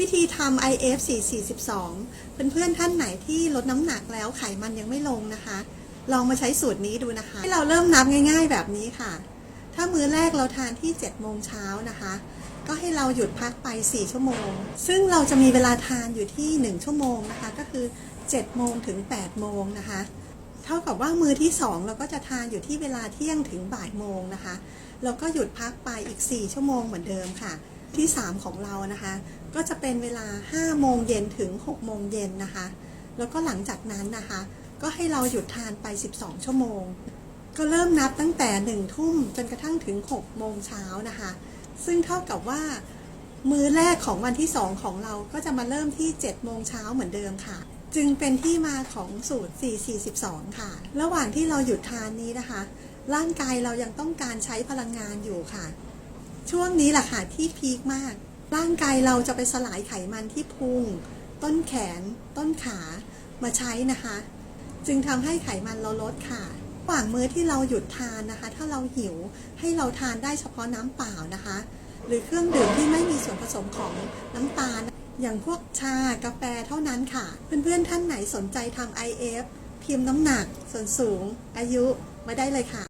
วิธีทำ IF 442 เพื่อนๆท่านไหนที่ลดน้ำหนักแล้วไขมันยังไม่ลงนะคะ ลองมาใช้สูตรนี้ดูนะคะ ให้เราเริ่มนับง่าย ๆ แบบนี้ค่ะ ถ้ามื้อแรกเราทานที่7โมงเช้านะคะ ก็ให้เราหยุดพักไป 4 ชั่วโมง ซึ่งเราจะมีเวลาทานอยู่ที่ 1 ชั่วโมงนะคะ ก็คือ7โมงถึง8โมงนะคะ เท่ากับว่ามื้อที่ 2 เราก็จะทานอยู่ที่เวลาเที่ยงถึงบ่ายโมงนะคะแล้วก็หยุดพักไปอีก 4 ชั่วโมงเหมือนเดิมค่ะ ที่ 3 ของเรานะคะ ก็จะเป็นเวลา 5 โมงเย็นถึง 6 โมงเย็นนะคะ แล้วก็หลังจากนั้นนะคะ ก็ให้เราหยุดทานไป 12 ชั่วโมง ก็เริ่มนับตั้งแต่ 1 ทุ่มจนกระทั่งถึง 6 โมงเช้านะคะ ซึ่งเท่ากับว่า มื้อแรกของวันที่ 2 ของเราก็จะมาเริ่มที่ 7 โมงเช้าเหมือนเดิมค่ะ จึงเป็นที่มาของสูตร 442 ค่ะ ระหว่างที่เราหยุดทานนี้นะคะ ร่างกายเรายังต้องการใช้พลังงานอยู่ค่ะ ช่วงนี้แหละค่ะที่พีคมาก ร่างกายเราจะไปสลายไขมันที่พุง ต้นแขน ต้นขามาใช้นะคะ จึงทำให้ไขมันเราลดค่ะระหว่างมื้อที่เราหยุดทานนะคะ ถ้าเราหิวให้เราทานได้เฉพาะน้ำเปล่านะคะ หรือเครื่องดื่มที่ไม่มีส่วนผสมของน้ำตาล อย่างพวกชากาแฟเท่านั้นค่ะ เพื่อนๆท่านไหนสนใจทำ IF พิมพ์น้ำหนัก ส่วนสูง อายุมาได้เลยค่ะ